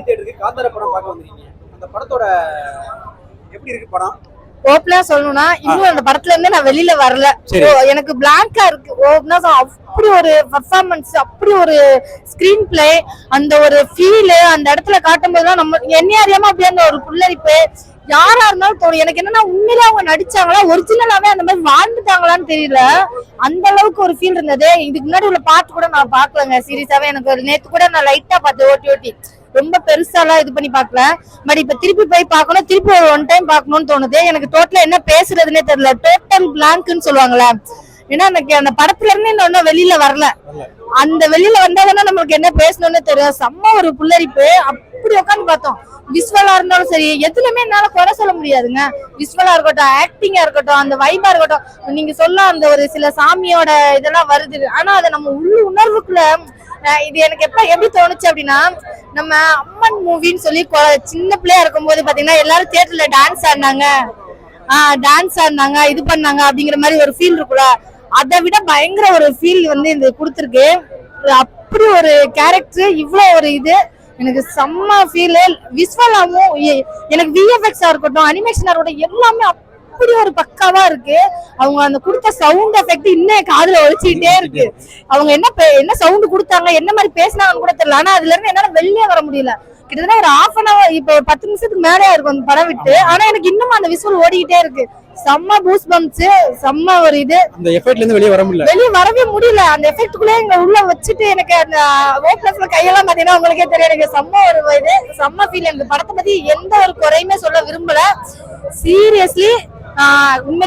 Mini தேட்டருக்கு காந்தார படம் பார்க்க வந்திருக்கீங்க. அந்த படத்தோட எப்படி இருக்கு படம்? ஓப்பனா சொல்லணும்னா இன்னும் அந்த படத்துல இருந்து நான் வெளியில வரல. எனக்கு பிளாங்கா இருக்கு. ஓப்பனா அப்படி ஒரு பர்ஃபார்மன்ஸ் அப்படி ஒரு ஸ்கிரீன் பிளே அந்த ஒரு ஃபீல் அந்த இடத்துல காட்டும் போதுதான் நம்ம என்ன அறியாம அப்படியே அந்த ஒரு புல்லரிப்பு யாரா இருந்தாலும் தோணும். எனக்கு என்னன்னா உண்மையில அவங்க நடிச்சாங்களா ஒரிஜினலாவே அந்த மாதிரி வாழ்ந்துட்டாங்களான்னு தெரியல. அந்த அளவுக்கு ஒரு ஃபீல் இருந்தது. இதுக்கு முன்னாடி உள்ள பாட்டு கூட நான் பாக்கலங்க சீரியஸாவே எனக்கு ஒரு நேத்து கூட நான் லைட்டா பார்த்தேன் ஓட்டி ஓட்டி. ரொம்ப பெருசாலாம் இது பண்ணி பார்க்கல. பட் இப்ப திருப்பி போய் பார்க்கணும். திருப்பி ஒரு ஒன் டைம் பார்க்கணும்னு தோணுது. எனக்கு டோட்டலா என்ன பேசுறதுன்னே தெரியல. டோட்டல் பிளாங்க்னு சொல்லுவாங்கல்ல. ஏன்னா எனக்கு அந்த படத்துல இருந்து இன்னும் வெளியில வரல. அந்த வெளியில வந்தாதானே நம்மளுக்கு என்ன பேசணும்னு தெரியும் செம்ம ஒரு புல்லரிப்பு. இப்படி உட்காந்து பார்த்தோம்? விஸ்வலா இருந்தாலும் சரி எதுலயுமே என்னால குறை சொல்ல முடியாதுங்க. விஸ்வலா இருக்கட்டும் ஆக்டிங்கா இருக்கட்டும் அந்த வைபா இருக்கட்டும் நீங்க சொல்ல அந்த ஒரு சில சாமியோட இதெல்லாம் வருது. ஆனா அதை நம்ம உள்ள உணர்வுக்குள்ள இது எனக்கு எப்ப எப்படி தோணுச்சு அப்படின்னா நம்ம அம்மன் மூவின்னு சொல்லி சின்ன பிள்ளையா இருக்கும்போது பாத்தீங்கன்னா எல்லாரும் தியேட்டர்ல டான்ஸ் ஆடினாங்க. ஆஹ் டான்ஸ் ஆடினாங்க இது பண்ணாங்க அப்படிங்கிற மாதிரி ஒரு ஃபீல் இருக்குல்ல அதை விட பயங்கர ஒரு ஃபீல் வந்து இது கொடுத்துருக்கு. அப்படி ஒரு கேரக்டர் இவ்வளோ ஒரு இது எனக்கு செம்ம ஃபீல் விஸ்வலாவும் எனக்கு விஎஃப்எக்ஸா இருக்கட்டும் அனிமேஷனா இருக்கட்டும் எல்லாமே அப்படி ஒரு பக்காவா இருக்கு. அவங்க அந்த கொடுத்த சவுண்ட் எஃபெக்ட் இன்னும் காதுல ஒழிச்சுக்கிட்டே இருக்கு. அவங்க என்ன பே- என்ன சவுண்ட் கொடுத்தாங்க என்ன மாதிரி பேசினாங்கன்னு கூட தெரியல. ஆனா அதுல இருந்து என்னால வெளியே வர முடியல. கிட்டத்தட்ட ஒரு ஹாஃப் அன் அவர் இப்போ பத்து நிமிஷத்துக்கு மேலே இருக்கும் அந்த படம் விட்டு. ஆனா எனக்கு இன்னும் அந்த விசுவல் ஓடிக்கிட்டே இருக்கு. செம்ம பூஸ் பம்ப்ஸ் செம்ம ஒரு இது. அந்த எஃபெக்ட்ல இருந்து வெளியே வர முடியல. வெளியே வரவே முடியல. அந்த எஃபெக்ட்டுக்குள்ளே இங்க உள்ள வச்சுட்டு எனக்கு அந்த ஓப்லஸ்ல கையெல்லாம் பாத்தீங்கன்னா உங்களுக்கே தெரியும். எனக்கு செம்ம ஒரு இது செம்ம ஃபீல் எனக்கு படத்தை பத்தி எந்த ஒரு குறையுமே சொல்ல விரும்பல. சீரியஸ்லி உண்மை